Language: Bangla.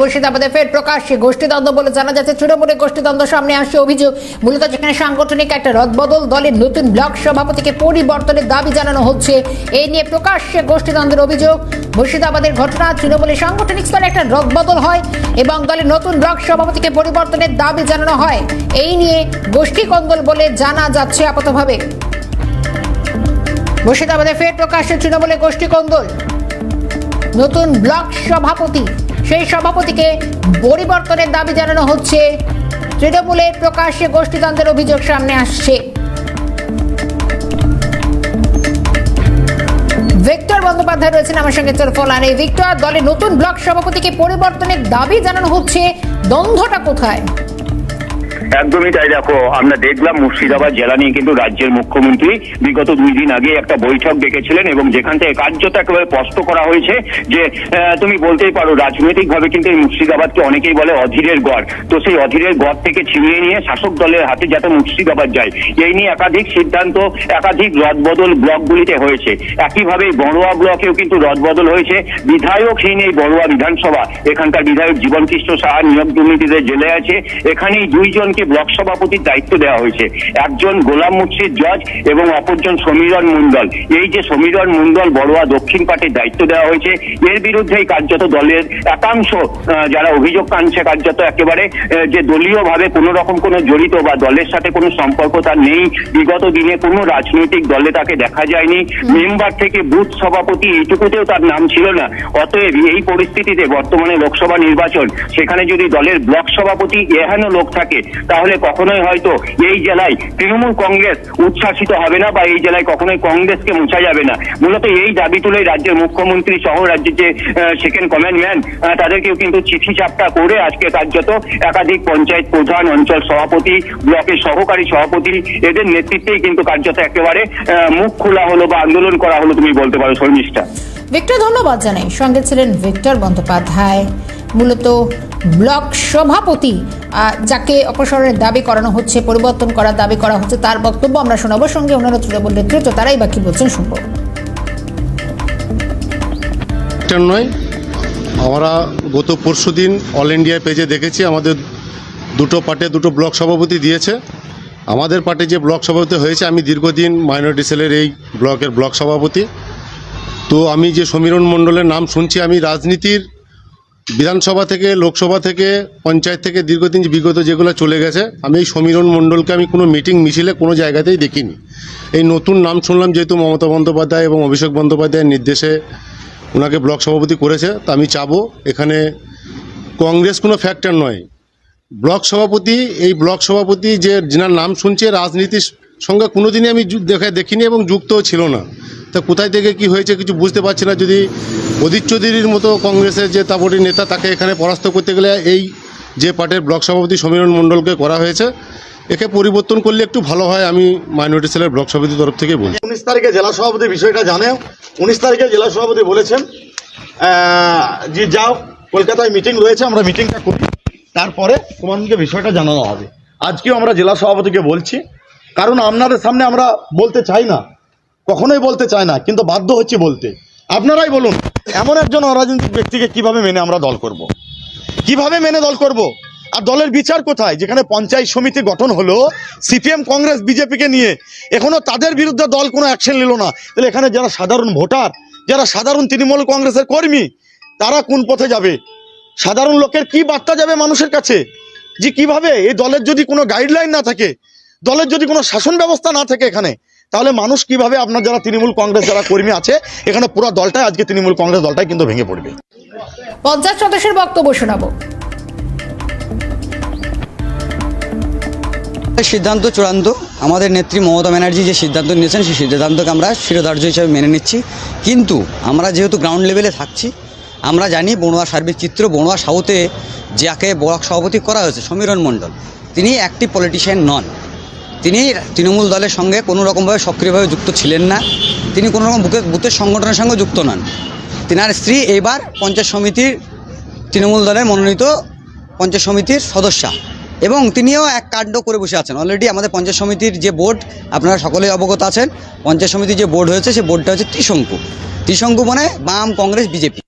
মুর্শিদাবাদে ফের প্রকাশ্যে গোষ্ঠীদ্বন্দ্ব বলে জানা যাচ্ছে, তৃণমূলের গোষ্ঠীদ্বন্দ্ব সামনে আসছে অভিযোগ। মূলত যেখানে সাংগঠনিক একটা রদবদল, দলের নতুন ব্লক সভাপতিকে পরিবর্তনের দাবি জানানো হচ্ছে। এই নিয়ে প্রকাশ্যে গোষ্ঠীদ্বন্দ্বের অভিযোগ। মুর্শিদাবাদের ঘটনা, তৃণমূলের সাংগঠনিক স্তরে একটা রদবদল হয় এবং দলের নতুন ব্লক সভাপতিকে পরিবর্তনের দাবি জানানো হয়। এই নিয়ে গোষ্ঠী কন্দল বলে জানা যাচ্ছে আপাতভাবে। মুর্শিদাবাদে ফের প্রকাশ্যে তৃণমূলের গোষ্ঠী কন্দল। নতুন ব্লক সভাপতি। সেই সভাপতিকে পরিবর্তনের দাবি জানানো হচ্ছে। তৃণমূলের প্রকাশ্যে গোষ্ঠীতন্ত্রের অভিযোগ সামনে আসছে। ভিক্টর বন্দ্যোপাধ্যায় রয়েছেন আমার সঙ্গে চরফলান এই ভিক্টর, দলের নতুন ব্লক সভাপতিকে পরিবর্তনের দাবি জানানো হচ্ছে। দ্বন্দ্বটা কোথায়? একদমই তাই দেখো, আমরা দেখলাম মুর্শিদাবাদ জেলা নিয়ে কিন্তু রাজ্যের মুখ্যমন্ত্রী বিগত দুই দিন আগে একটা বৈঠক ডেকেছিলেন এবং যেখান থেকে কার্যত একেবারে স্পষ্ট করা হয়েছে যে তুমি বলতেই পারো, রাজনৈতিকভাবে কিন্তু এই মুর্শিদাবাদকে অনেকেই বলে অধীরের গড়। তো সেই অধীরের গড় থেকে ছিনিয়ে নিয়ে শাসক দলের হাতে যাতে মুর্শিদাবাদ যায়, এই নিয়ে একাধিক সিদ্ধান্ত, একাধিক রদবদল ব্লকগুলিতে হয়েছে। একইভাবে বড়ুয়া ব্লকেও কিন্তু রদবদল হয়েছে। বিধায়কহীন এই বড়ুয়া বিধানসভা। এখানকার বিধায়ক জীবনকৃষ্ণ সাহা নিয়োগ দুর্নীতিতে জেলে আছে। এখানেই দুইজনকে ব্লক সভাপতির দায়িত্ব দেওয়া হয়েছে। একজন গোলাম মুর্শিদ জজ এবং অপরজন সমীরণ মণ্ডল। এই যে সমীরণ মণ্ডল বড়ুয়া দক্ষিণ পার্টির দায়িত্ব দেওয়া হয়েছে এর বিরুদ্ধেই কার্যত দলের একাংশ যারা অভিযোগ আনছে কার্যত একেবারে যে দলীয়ভাবে কোনো রকম কোনো জড়িত বা দলের সাথে কোনো সম্পর্ক তার নেই। বিগত দিনে কোনো রাজনৈতিক দলে তাকে দেখা যায়নি। মেম্বার থেকে বুথ সভাপতি এইটুকুতেও তার নাম ছিল না। অতএব এই পরিস্থিতিতে বর্তমানে লোকসভা নির্বাচন সেখানে যদি দলের ব্লক সভাপতি এহেন লোক থাকে তাহলে কখনোই হয়তো এই জেলায় তৃণমূল কংগ্রেস উচ্ছ্বাসিত হবে না বা এই জেলায় কখনোই কংগ্রেসকে মোছা যাবে না। মূলত এই দাবি তুলে রাজ্যের মুখ্যমন্ত্রী সহ রাজ্যের যে সেকেন্ড কমান্ড ম্যান তাদেরকেও কিন্তু চিঠি চাপটা করে আজকে কার্যত একাধিক পঞ্চায়েত প্রধান, অঞ্চল সভাপতি, ব্লকের সহকারী সভাপতি এদের নেতৃত্বেই কিন্তু কার্যত একেবারে মুখ খোলা হলো বা আন্দোলন করা হলো তুমি বলতে পারো শর্মিষ্ঠা। ভিক্টর, ধন্যবাদ জানাই। সঙ্গে ছিলেন ভিক্টর বন্দ্যোপাধ্যায়। মূলত ব্লক সভাপতি যাকে অপসারণের দাবি করানো হচ্ছে, পরিবর্তন করার দাবি করা হচ্ছে, তার বক্তব্য আমরা শোনাবো। সঙ্গে অন্যান্য তৃণমূল নেতৃত্ব, তারাই বাকি বলছেন শুনব। নয়, আমরা গত পরশু দিন অল ইন্ডিয়া পেজে দেখেছি, আমাদের দুটো পার্টে দুটো ব্লক সভাপতি দিয়েছে। আমাদের পার্টি যে ব্লক সভাপতি হয়েছে, আমি দীর্ঘদিন মাইনরিটি সেলের এই ব্লকের ব্লক সভাপতি। তো আমি যে সমীরণ মণ্ডলের নাম শুনছি, আমি রাজনীতির বিধানসভা থেকে, লোকসভা থেকে, পঞ্চায়েত থেকে দীর্ঘদিন বিগত যেগুলো চলে গেছে, আমি এই সমীরণ মণ্ডলকে আমি কোনো মিটিং মিছিলে কোনো জায়গাতেই দেখিনি। এই নতুন নাম শুনলাম, যেহেতু মমতা বন্দ্যোপাধ্যায় এবং অভিষেক বন্দ্যোপাধ্যায়ের নির্দেশে ওনাকে ব্লক সভাপতি করেছে, তা আমি চাবো। এখানে কংগ্রেস কোনো ফ্যাক্টর নয়। ব্লক সভাপতি, এই ব্লক সভাপতি যে, যেনার নাম শুনছে, রাজনীতির সঙ্গে কোনোদিনই আমি দেখা দেখিনি এবং যুক্তও ছিল না। তা কোথায় থেকে কি হয়েছে কিছু বুঝতে পারছি না। যদি অধীর চৌধুরীর মতো কংগ্রেসের যে তাপটি নেতা, তাকে এখানে পরাস্ত করতে গেলে এই যে পার্টির ব্লক সভাপতি সমীরণ মণ্ডলকে করা হয়েছে, একে পরিবর্তন করলে একটু ভালো হয়, আমি মাইনরিটি সেলের ব্লক সভাপতির তরফ থেকে বলছি। উনিশ তারিখে জেলা সভাপতি বিষয়টা জানে উনিশ তারিখে জেলা সভাপতি বলেছেন যে যাও, কলকাতায় মিটিং রয়েছে, আমরা মিটিংটা করি। তারপরে তোমাদেরকে বিষয়টা জানানো হবে। আজকেও আমরা জেলা সভাপতিকে বলছি, কারণ আপনাদের সামনে আমরা বলতে চাই না। কখনোই বলতে চায় না, কিন্তু বাধ্য হচ্ছে বলতে। আপনারাই বলুন, এমন একজন অরাজনৈতিক ব্যক্তিকে কীভাবে মেনে আমরা দল করব। কীভাবে মেনে দল করব? আর দলের বিচার কোথায়? যেখানে পঞ্চায়েত সমিতি গঠন হলো, সিপিএম, কংগ্রেস, বিজেপিকে নিয়ে। এখনও তাদের বিরুদ্ধে দল কোনো অ্যাকশন নিল না। তাহলে এখানে যারা সাধারণ ভোটার, যারা সাধারণ তৃণমূল কংগ্রেসের কর্মী, তারা কোন পথে যাবে? সাধারণ লোকের কি বার্তা যাবে মানুষের কাছে? যে কীভাবে? এই দলের যদি কোনো গাইডলাইন না থাকে, দলের যদি কোনো শাসন ব্যবস্থা না থাকে এখানে তাহলে মানুষ কীভাবে আপনার যারা তৃণমূল কংগ্রেস যারা কর্মী আছে এখানে পুরো দলটাই আজকে তৃণমূল কংগ্রেস দলটাই কিন্তু ভেঙে পড়বে। পঞ্চায়েত সদস্যের বক্তব্য শোনাবো। সিদ্ধান্ত চূড়ান্ত আমাদের নেত্রী মমতা ব্যানার্জি যে সিদ্ধান্ত নিয়েছেন সেই সিদ্ধান্তকে আমরা শিরোধার্য হিসাবে মেনে নিচ্ছি। কিন্তু আমরা যেহেতু গ্রাউন্ড লেভেলে থাকছি আমরা জানি বড়ুয়া সার্বিক চিত্র বড়ুয়া সাউথে যাকে ব্লক সভাপতি করা হয়েছে সমীরণ মণ্ডল তিনি একটি পলিটিশিয়ান নন। তিনি তৃণমূল দলের সঙ্গে কোনো রকমভাবে সক্রিয়ভাবে যুক্ত ছিলেন না। তিনি কোনো রকম বুকে বুথের সংগঠনের সঙ্গে যুক্ত নন। তিনার স্ত্রী এইবার পঞ্চায়েত সমিতির তৃণমূল দলের মনোনীত পঞ্চায়েত সমিতির সদস্যা এবং তিনিও এক কাণ্ড করে বসে আছেন। অলরেডি আমাদের পঞ্চায়েত সমিতির যে বোর্ড, আপনারা সকলেই অবগত আছেন, পঞ্চায়েত সমিতির যে বোর্ড হয়েছে সেই বোর্ডটা হচ্ছে ত্রিশঙ্কু। ত্রিশঙ্কু মানে বাম কংগ্রেস, বিজেপি।